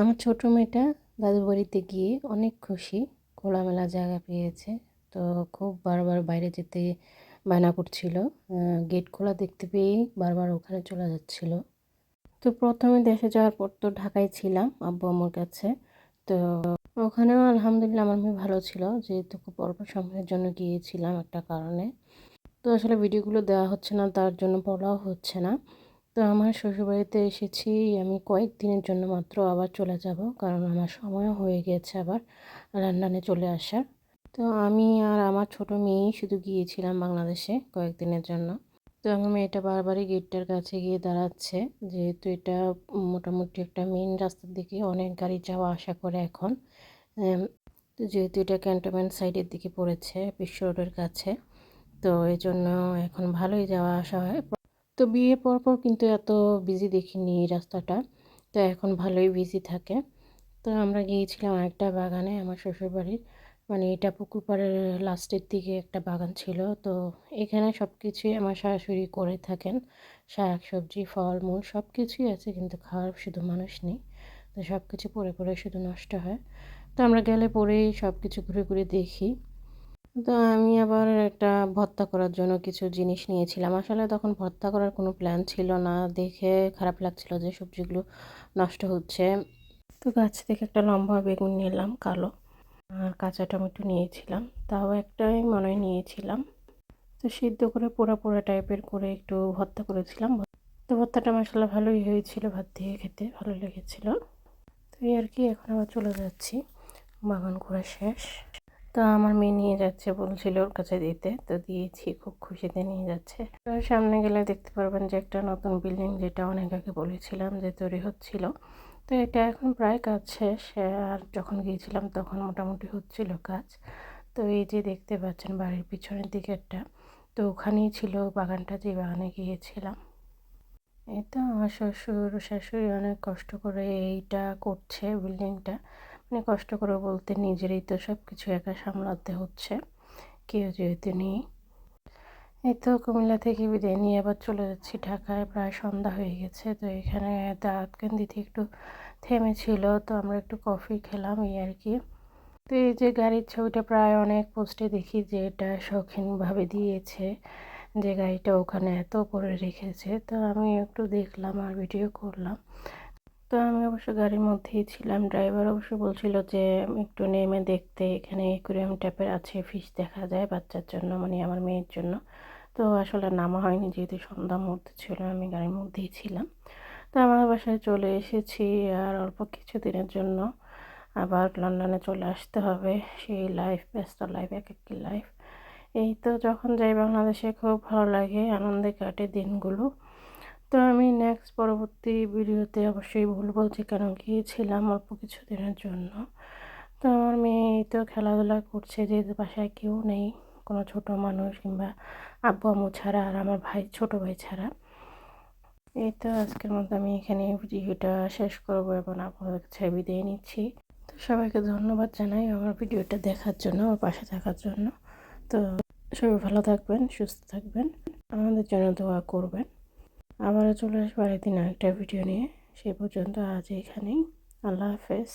আমার ছোট মেয়েটা দাদুর বাড়িতে গিয়ে অনেক খুশি, খোলামেলা জায়গা পেয়েছে। তো খুব বারবার বাইরে যেতে বায়না করছিল। গেট খোলা দেখতে পেয়েই বারবার ওখানে চলে যাচ্ছিল। তো প্রথমে দেশে যাওয়ার পর তো ঢাকায় ছিলাম আব্বু আমার কাছে। তো ওখানেও আলহামদুলিল্লাহ আমার মেয়ে ভালো ছিল। যেহেতু খুব অল্প সময়ের জন্য গিয়েছিলাম একটা কারণে। তো আসলে ভিডিওগুলো দেওয়া হচ্ছে না, তার জন্য বলাও হচ্ছে না। তো আমার শ্বশুরবাড়িতে এসেছি, আমি কয়েকদিনের জন্য মাত্র আবার চলে যাব, কারণ আমার সময়ও হয়ে গেছে আবার লন্ডনে চলে আসার। তো আমি আর আমার ছোট মেয়েই শুধু গিয়েছিলাম বাংলাদেশে কয়েকদিনের জন্য। তো আমার মেয়েটা বারবারই গেটটার কাছে গিয়ে দাঁড়াচ্ছে, যেহেতু এটা মোটামুটি একটা মেন রাস্তার দিকে অনেক গাড়ি যাওয়া আসা করে এখন। তো যেহেতু এটা ক্যান্টনমেন্ট সাইডের দিকে পড়েছে বিশ্ব রোডের কাছে, তো এই জন্য এখন ভালোই যাওয়া আসা হয়। তো বিয়ের পর কিন্তু এত বিজি দেখিনি এই রাস্তাটা। তো এখন ভালোই বিজি থাকে। তো আমরা গিয়েছিলাম একটা বাগানে আমার শ্বশুরবাড়ির। মানে এটা পুকুর পাড়ের লাস্টের দিকে একটা বাগান ছিল। তো এখানে সব কিছুই আমার শাশুড়ি করে থাকেন। শাক, সবজি ফল মূল সব কিছুই আছে কিন্তু খাওয়ার শুধু মানুষ নেই। তো সব কিছু পরে পরে শুধু নষ্ট হয়। তো আমরা গেলে পরেই সব কিছু ঘুরে ঘুরে দেখি। তো আমি আবার একটা ভর্তা করার জন্য কিছু জিনিস নিয়েছিলাম। আসলে তখন ভর্তা করার কোনো প্ল্যান ছিল না। দেখে খারাপ লাগছিল যে সবজিগুলো নষ্ট হচ্ছে। তো গাছ থেকে একটা লম্বা বেগুন নিলাম, কালো, আর কাঁচা টমেটো নিয়েছিলাম। তাও একটাই মনে নিয়েছিলাম। তো সিদ্ধ করে পোড়া পোড়া টাইপের করে একটু ভর্তা করেছিলাম। তো ভর্তাটা মশলা ভালোই হয়েছিল ভাত দিয়ে খেতে, ভালো লেগেছিল। তো এই আর কি, এখন আবার চলে যাচ্ছি। বাগান ঘোরা শেষ। তো আমার মেয়ে নিয়ে যাচ্ছে বলছিল ওর কাছে দিতে। তো দিয়েছি, খুব খুশিতে নিয়ে যাচ্ছে। তো সামনে গেলে দেখতে পারবেন যে একটা নতুন বিল্ডিং যেটা অনেক আগে বলেছিলাম যে তৈরি হচ্ছিল। তো এটা এখন প্রায় কাজ শেষ। আর যখন গিয়েছিলাম তখন মোটামুটি হচ্ছিল কাজ। তো এই যে দেখতে পাচ্ছেন বাড়ির পিছনের দিকে একটা তো ওখানেই ছিল বাগানটা যে বাগানে গিয়েছিলাম। এই তো আমার শ্বশুর শাশুড়ি অনেক কষ্ট করে এইটা করছে বিল্ডিংটা মানে কষ্ট করে বলতে নিজেরই তো সব কিছু একা সামলাতে হচ্ছে। কেউ যেহেতু নেই। এই তো কুমিল্লা থেকে বিদায় নিয়ে আবার চলে যাচ্ছি ঢাকায়, প্রায় সন্ধ্যা হয়ে গেছে। তো এখানে দাঁত দাঁতকান্দিতে একটু থেমেছিল, তো আমরা একটু কফি খেলাম, এই আর কি। তো এই যে গাড়ির ছবিটা প্রায় অনেক পোস্টে দেখি যে এটা শৌখিনভাবে দিয়েছে, যে গাড়িটা ওখানে এত করে রেখেছে। তো আমি একটু দেখলাম আর ভিডিও করলাম। অবশ্য গাড়ির মধ্যেই ছিলাম। ড্রাইভার অবশ্য বলছিল যে, একটু নেমে দেখতে এখানে একুরিয়াম টাইপের আছে ফিশ দেখা যায় বাচ্চার জন্য মানে আমার মেয়ের জন্য। তো আসলে নামা হয়নি যেহেতু সন্ধ্যা মুহূর্তে ছিল, আমি গাড়ির মধ্যেই ছিলাম। তো আমার বাসায় চলে এসেছি আর অল্প কিছু দিনের জন্য আবার লন্ডনে চলে আসতে হবে। সেই লাইফ ব্যস্ত লাইফ এক একটি লাইফ এই তো যখন যাই বাংলাদেশে, খুব ভালো লাগে, আনন্দে কাটে দিনগুলো। তো আমি নেক্সট পরবর্তী ভিডিওতে অবশ্যই বলব যে কেন গিয়েছিলাম অল্প কিছু দিনের জন্য। তো আমার মেয়ে তো খেলাধুলা করছে, যেহেতু বাসায় কেউ নেই, কোনো ছোট মানুষ কিংবা আব্বু আম্মু ছাড়া আর আমার ভাই, ছোট ভাই ছাড়া। এই তো আজকের মতো আমি এখানে ভিডিওটা শেষ করব এবং আপনাদের কাছে বিদায় নিচ্ছি। তো সবাইকে ধন্যবাদ জানাই আমার ভিডিওটা দেখার জন্য, আমার পাশে থাকার জন্য। তো সবাই ভালো থাকবেন, সুস্থ থাকবেন, আমাদের জন্য দোয়া করবেন। আবারও চলে আসব আরেকদিন আরেকটা ভিডিও নিয়ে। সে পর্যন্ত আজ এখানেই আল্লাহ হাফেজ।